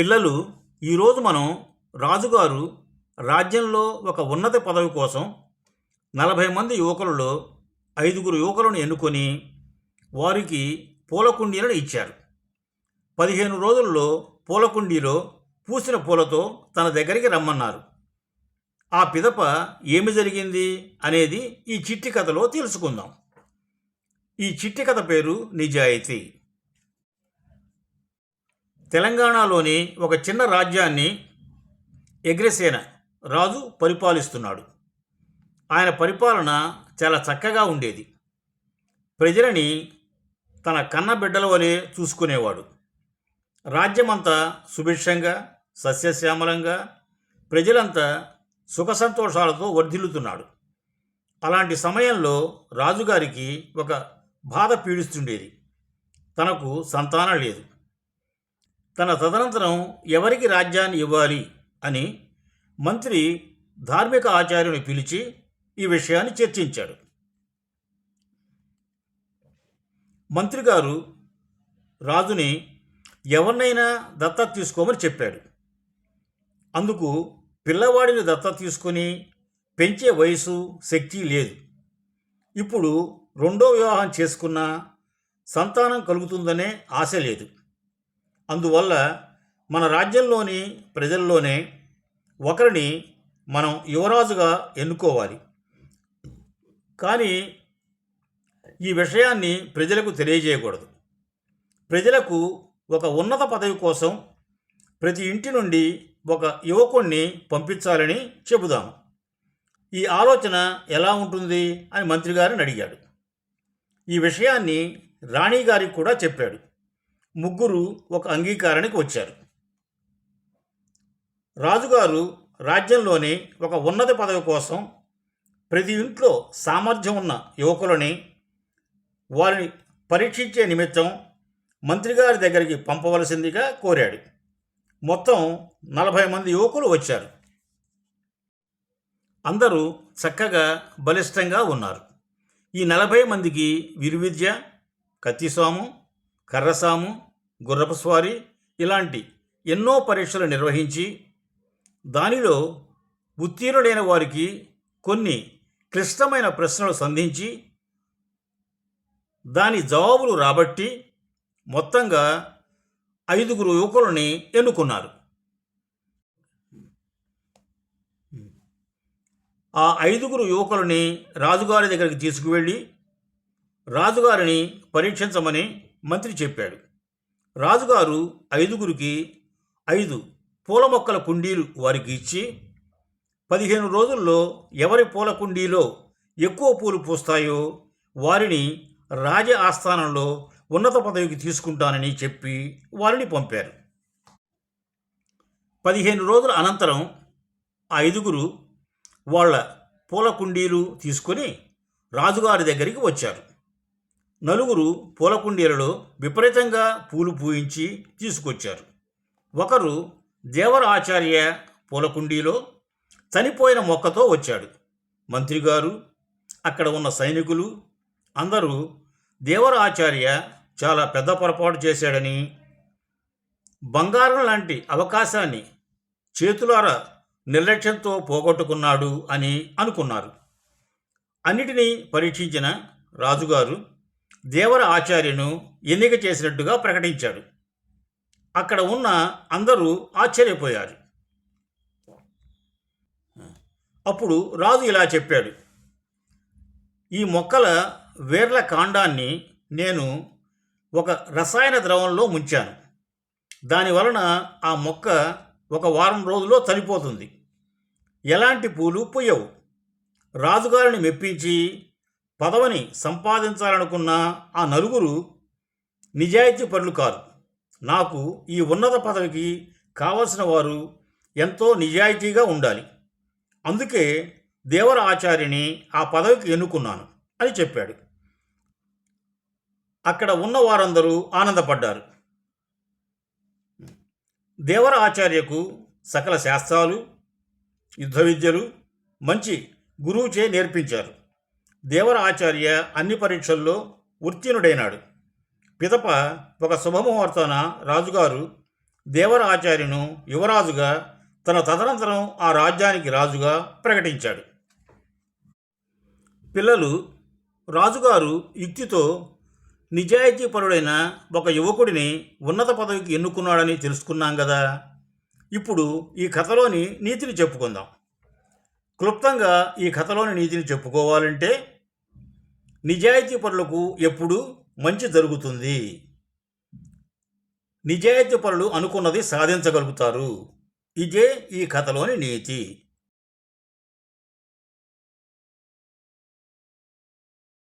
పిల్లలు ఈరోజు మనం రాజుగారు రాజ్యంలో ఒక ఉన్నత పదవి కోసం నలభై మంది యువకులలో ఐదుగురు యువకులను ఎన్నుకొని వారికి పూలకుండీలను ఇచ్చారు. పదిహేను రోజుల్లో పూలకుండీలో పూసిన పూలతో తన దగ్గరికి రమ్మన్నారు. ఆ పిదప ఏమి జరిగింది అనేది ఈ చిట్టి కథలో తెలుసుకుందాం. ఈ చిట్టి కథ పేరు నిజాయితీ. తెలంగాణలోని ఒక చిన్న రాజ్యాన్ని ఎగ్రసేన రాజు పరిపాలిస్తున్నాడు. ఆయన పరిపాలన చాలా చక్కగా ఉండేది. ప్రజలని తన కన్న బిడ్డల వలె చూసుకునేవాడు. రాజ్యమంతా సుభిక్షంగా సస్యశ్యామలంగా ప్రజలంతా సుఖ సంతోషాలతో వర్ధిల్లుతున్నాడు. అలాంటి సమయంలో రాజుగారికి ఒక బాధ పీడిస్తుండేది. తనకు సంతానం లేదు. తన తదనంతరం ఎవరికి రాజ్యాన్ని ఇవ్వాలి అని మంత్రి ధార్మిక ఆచార్యుని పిలిచి ఈ విషయాన్ని చర్చించాడు. మంత్రి గారు రాజుని ఎవరినైనా దత్తత తీసుకోమని చెప్పాడు. అందుకు పిల్లవాడిని దత్తత తీసుకొని పెంచే వయసు శక్తి లేదు. ఇప్పుడు రెండో వివాహం చేసుకున్నా సంతానం కలుగుతుందనే ఆశ లేదు. అందువల్ల మన రాజ్యంలోని ప్రజల్లోనే ఒకరిని మనం యువరాజుగా ఎన్నుకోవాలి. కానీ ఈ విషయాన్ని ప్రజలకు తెలియజేయకూడదు. ప్రజలకు ఒక ఉన్నత పదవి కోసం ప్రతి ఇంటి నుండి ఒక యువకుణ్ణి పంపించాలని చెబుదాం. ఈ ఆలోచన ఎలా ఉంటుంది అని మంత్రి గారిని అడిగాడు. ఈ విషయాన్ని రాణి గారికి కూడా చెప్పాడు. ముగ్గురు ఒక అంగీకారానికి వచ్చారు. రాజుగారు రాజ్యంలోని ఒక ఉన్నత పదవి కోసం ప్రతి ఇంట్లో సామర్థ్యం ఉన్న యువకులని వారిని పరీక్షించే నిమిత్తం మంత్రిగారి దగ్గరికి పంపవలసిందిగా కోరాడు. మొత్తం నలభై మంది యువకులు వచ్చారు. అందరూ చక్కగా బలిష్టంగా ఉన్నారు. ఈ నలభై మందికి విలువిద్య కత్తిసాము కర్రసాము గుర్రపు స్వారీ ఇలాంటి ఎన్నో పరీక్షలు నిర్వహించి దానిలో ఉత్తీర్ణులైన వారికి కొన్ని క్లిష్టమైన ప్రశ్నలు సంధించి దాని జవాబులు రాబట్టి మొత్తంగా ఐదుగురు యువకులని ఎన్నుకున్నారు. ఆ ఐదుగురు యువకులని రాజుగారి దగ్గరికి తీసుకువెళ్ళి రాజుగారిని పరీక్షించమని మంత్రి చెప్పాడు. రాజుగారు ఐదుగురికి ఐదు పూల మొక్కల కుండీలు వారికి ఇచ్చి పదిహేను రోజుల్లో ఎవరి పూల కుండీలో ఎక్కువ పూలు పూస్తాయో వారిని రాజ ఆస్థానంలో ఉన్నత పదవికి తీసుకుంటానని చెప్పి వారిని పంపారు. పదిహేను రోజుల అనంతరం ఆ ఐదుగురు వాళ్ళ పూల కుండీలు తీసుకొని రాజుగారి దగ్గరికి వచ్చారు. నలుగురు పూలకుండీలలో విపరీతంగా పూలు పూయించి తీసుకొచ్చారు. ఒకరు దేవర ఆచార్య పూలకుండీలో చనిపోయిన మొక్కతో వచ్చాడు. మంత్రిగారు అక్కడ ఉన్న సైనికులు అందరూ దేవర ఆచార్య చాలా పెద్ద పొరపాటు చేశాడని బంగారం లాంటి అవకాశాన్ని చేతులారా నిర్లక్ష్యంతో పోగొట్టుకున్నాడు అని అనుకున్నారు. అన్నిటినీ పరీక్షించిన రాజుగారు దేవర ఆచార్యను ఎన్నిక చేసినట్టుగా ప్రకటించాడు అక్కడ ఉన్న అందరూ ఆశ్చర్యపోయారు. అప్పుడు రాజు ఇలా చెప్పాడు. ఈ మొక్కల వేర్ల కాండాన్ని నేను ఒక రసాయన ద్రవంలో ముంచాను. దాని వలన ఆ మొక్క ఒక వారం రోజుల్లో చనిపోతుంది. ఎలాంటి పూలు పుయ్యవు రాజుగారిని మెప్పించి పదవిని సంపాదించాలనుకున్న ఆ నలుగురు నిజాయితీ పరులు కాదు. నాకు ఈ ఉన్నత పదవికి కావలసిన వారు ఎంతో నిజాయితీగా ఉండాలి. అందుకే దేవర ఆచార్యని ఆ పదవికి ఎన్నుకున్నాను అని చెప్పాడు. అక్కడ ఉన్న వారందరూ ఆనందపడ్డారు. దేవర ఆచార్యకు సకల శాస్త్రాలు యుద్ధ విద్యలు మంచి గురువుచే నేర్పించారు. దేవర ఆచార్య అన్ని పరీక్షల్లో ఉత్తీర్ణుడైనాడు. పిదప ఒక శుభముహూర్తాన రాజుగారు దేవరాచార్యును యువరాజుగా తన తదనంతరం ఆ రాజ్యానికి రాజుగా ప్రకటించాడు. పిల్లలు రాజుగారు యుక్తితో నిజాయితీపరుడైన ఒక యువకుడిని ఉన్నత పదవికి ఎన్నుకున్నాడని తెలుసుకున్నాం కదా ఇప్పుడు ఈ కథలోని నీతిని చెప్పుకుందాం. క్లుప్తంగా ఈ కథలోని నీతిని చెప్పుకోవాలంటే నిజాయితీ పరులకు ఎప్పుడూ మంచి జరుగుతుంది. నిజాయితీ పరులు అనుకున్నది సాధించగలుగుతారు. ఇదే ఈ కథలోని నీతి.